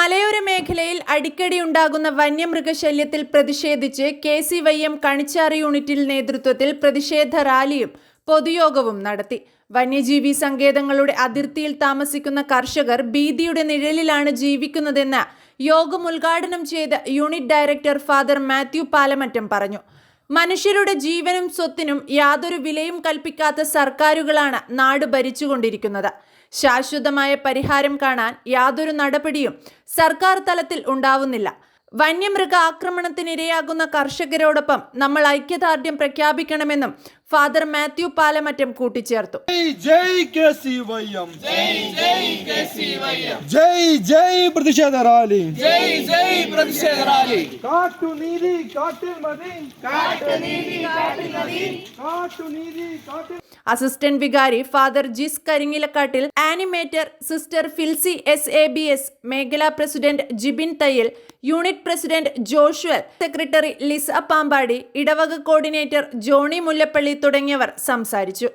മലയോര മേഖലയിൽ അടിക്കടി ഉണ്ടാകുന്ന വന്യമൃഗശല്യത്തിൽ പ്രതിഷേധിച്ച് K C Y M Kanichar യൂണിറ്റിൽ നേതൃത്വത്തിൽ പ്രതിഷേധ റാലിയും പൊതുയോഗവും നടത്തി. വന്യജീവി സങ്കേതങ്ങളുടെ അതിർത്തിയിൽ താമസിക്കുന്ന കർഷകർ ഭീതിയുടെ നിഴലിലാണ് ജീവിക്കുന്നതെന്ന് യോഗം ഉദ്ഘാടനം ചെയ്ത unit director father Mathew Palamattam പറഞ്ഞു. മനുഷ്യരുടെ ജീവനും സ്വത്തിനും യാതൊരു വിലയും കൽപ്പിക്കാത്ത സർക്കാരുകളാണ് നാട് ഭരിച്ചുകൊണ്ടിരിക്കുന്നത്. ശാശ്വതമായ പരിഹാരം കാണാൻ യാതൊരു നടപടിയും സർക്കാർ തലത്തിൽ ഉണ്ടാവുന്നില്ല. വന്യമൃഗ ആക്രമണത്തിനിരയാകുന്ന കർഷകരോടൊപ്പം നമ്മൾ ഐക്യദാർഢ്യം പ്രഖ്യാപിക്കണമെന്നും ഫാദർ മാത്യു പാലമറ്റം കൂട്ടിച്ചേർത്തു. ജയ് ജയ് പ്രതിഷേധ റാലി. കാട്ടുനീതി കാട്ടിൽ മതി. കാട്ടുനീതി കാട്ടിൽ അസിസ്റ്റന്റ് വികാരി father Jis Karingilakattil animator sister Filsy S A B S മേഖലാ president Jibin Thayyil unit president Joshuval secretary Lisa Pampady ഇടവക കോർഡിനേറ്റർ ജോണി മുല്ലപ്പള്ളി തുടങ്ങിയവർ സംസാരിച്ചു.